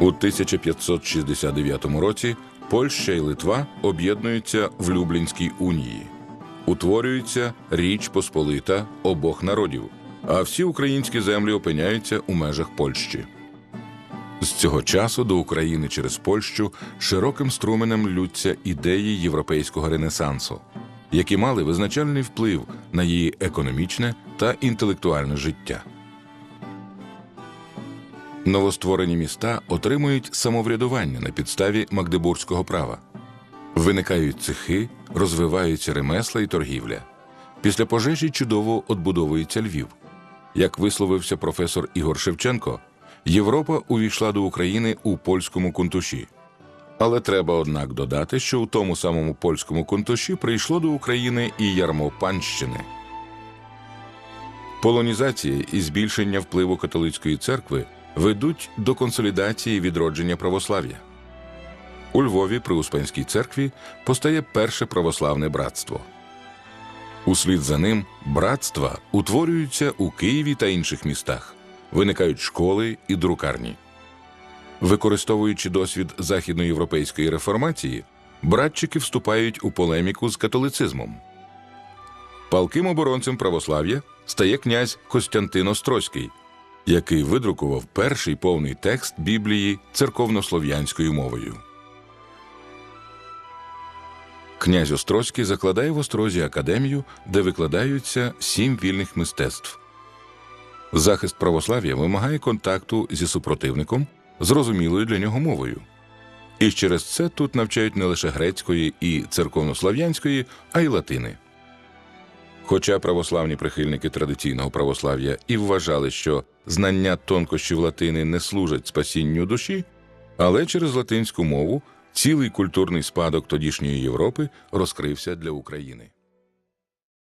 У 1569 році Польща і Литва об'єднуються в Люблінській унії. Утворюється Річ Посполита обох народів, а всі українські землі опиняються у межах Польщі. З цього часу до України через Польщу широким струменем лються ідеї європейського ренесансу, які мали визначальний вплив на її економічне та інтелектуальне життя. Новостворені міста отримують самоврядування на підставі магдебурзького права. Виникають цехи, розвиваються ремесла і торгівля. Після пожежі чудово отбудовується Львів. Як висловився професор Ігор Шевченко, Європа увійшла до України у польському кунтуші. Але треба, однак, додати, що у тому самому польському кунтуші прийшло до України і ярмо панщини. Полонізація і збільшення впливу католицької церкви ведуть до консолідації відродження православ'я. У Львові при Успенській церкві постає перше православне братство. Услід за ним братства утворюються у Києві та інших містах, виникають школи і друкарні. Використовуючи досвід західноєвропейської реформації, братчики вступають у полеміку з католицизмом. Палким оборонцем православ'я стає князь Костянтин Острозький, який видрукував перший повний текст Біблії церковнослов'янською мовою. Князь Острозький закладає в Острозі академію, де викладаються сім вільних мистецтв. Захист православ'я вимагає контакту зі супротивником, зрозумілою для нього мовою. І через це тут навчають не лише грецької і церковнослов'янської, а й латини. Хоча православні прихильники традиційного православ'я і вважали, що знання тонкощів латини не служать спасінню душі, але через латинську мову цілий культурний спадок тодішньої Європи розкрився для України.